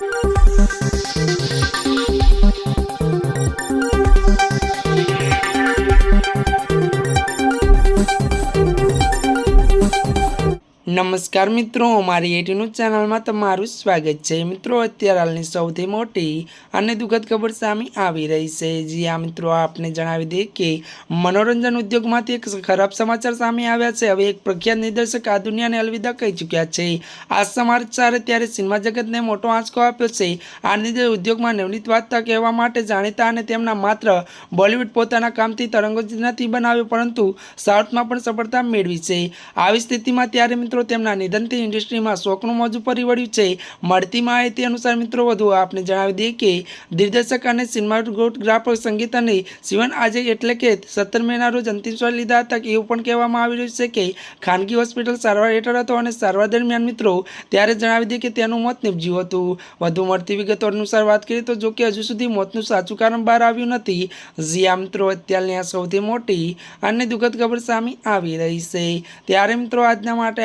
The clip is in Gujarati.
Thank you. નમસ્કાર મિત્રો મારી એટીનું ચેનલમાં તમારું સ્વાગત છે. મિત્રો, અત્યારે હાલની સૌથી મોટી અને દુઃખદ ખબર સામે આવી રહી છે. જી આ મિત્રો, આપને જણાવી દઈએ કે મનોરંજન ઉદ્યોગમાંથી એક ખરાબ સમાચાર સામે આવ્યા છે. હવે એક પ્રખ્યાત નિર્દેશક આ દુનિયાને અલવિદા કહી ચૂક્યા છે. આ સમાચારે ત્યારે સિનેમા જગતને મોટો આંચકો આપ્યો છે. આ નિર્દેશ ઉદ્યોગમાં નવનીત વાર્તા કહેવા માટે જાણીતા અને તેમના માત્ર બોલિવૂડ પોતાના કામથી તરંગો નથી બનાવ્યો, પરંતુ સાઉથમાં પણ સફળતા મેળવી છે. આવી સ્થિતિમાં ત્યારે મિત્રો તેમના નિધનથી ઇન્ડસ્ટ્રીમાં શોકનું મોજું ફરી વળ્યું છે. મળતી માહિતી અનુસાર મિત્રો, વધુ આપને જણાવી દઈએ કે દિગ્દર્શક અને સિનેમાટોગ્રાફર સંગીત અને શિવન આજે એટલે કે સત્તર મેના રોજ અંતિમ શ્વાસ લીધા હતા એવું પણ કહેવામાં આવી રહ્યું છે કે ખાનગી હોસ્પિટલ સારવાર હેઠળ હતો અને સારવાર દરમિયાન મિત્રો, ત્યારે જણાવી દઈએ કે તેનું મોત નીપજ્યું હતું. વધુ મળતી વિગતો અનુસાર વાત કરીએ તો જો કે હજુ સુધી મોતનું સાચું કારણ બહાર આવ્યું નથી. જ્યાં મિત્રો, અત્યારની આ સૌથી મોટી અને દુઃખદ ખબર સામે આવી રહી છે. ત્યારે મિત્રો, આજના માટે